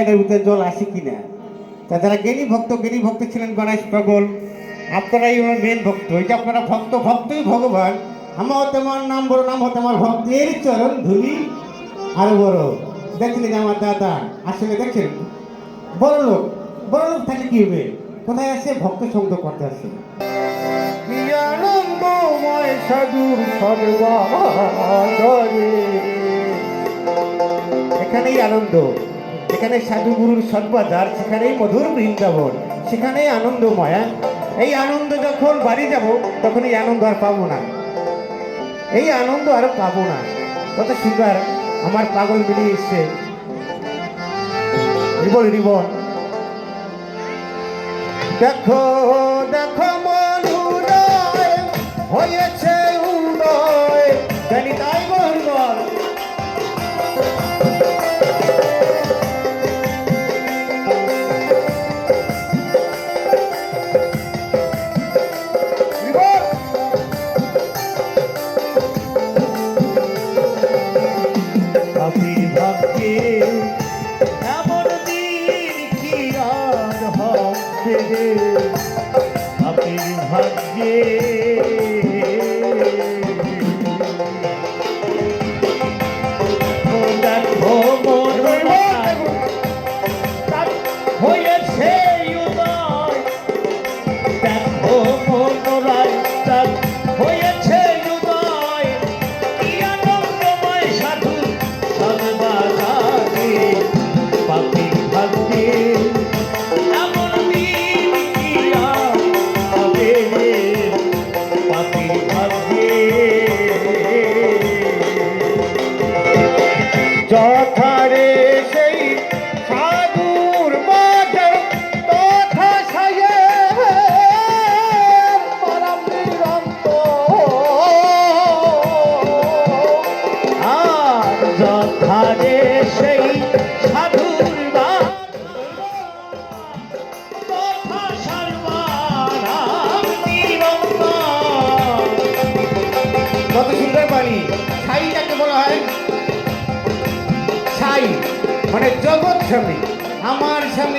এটার ভিতরে জল আসে কিনা? তা যারা জ্ঞানী ভক্ত জ্ঞানী ভক্ত ছিলেন গণেশ পাগল আপনারাই হলো মেন ভক্ত। এটা আপনারা ভক্ত ভক্তই ভগবান। আমার তোমার নাম বড় নাম হতো আমার ভক্তের চরণ ধুলি আরও বড়। দেখলেন আমার দাদা আসলে দেখেন বড় লোক। বড় লোক থাকলে কি হবে? কোথায় আসে ভক্ত সঙ্গ করতে আসে আনন্দময় সাধুর সর্বাদরে। এখানেই আনন্দ। এখানে সাধু গুরুর সর্বাধার সেখানেই মধুর বৃন্দাবন, সেখানেই আনন্দময়। হ্যাঁ? এই আনন্দ যখন বাড়ি যাব, তখন এই আনন্দ আর পাবো না। এই আনন্দ আর পাবো না। কত সুন্দর আমার পাগল মিলিয়ে এসছে। রিবল রিবল দেখো দেখো মনুরয় হয়েছে উদয়। জানি তাই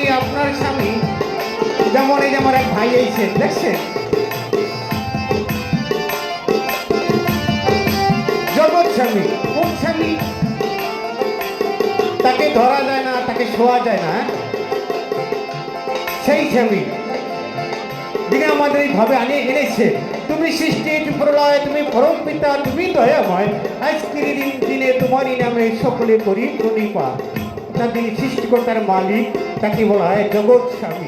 স্বামী আপনার স্বামী। যেমন এই আমার এক ভাই এইছে দেখছেন? জগৎ স্বামী, কোন স্বামী? তাকে ধরা যায় না, তাকে শোয়া যায় না হ্যাঁ? সেই স্বামী। যিনি আমাদের এইভাবে আনে এনেছে, তুমি সৃষ্টি প্রলয়, তুমি পরম পিতা, তুমি দয়াময়, আজকের দিন দিনে তোমারই নামে সকলে করি প্রণিপা। তা তিনি সৃষ্টিকর্তার মালিক তাকে বলা হয় জগৎ স্বামী।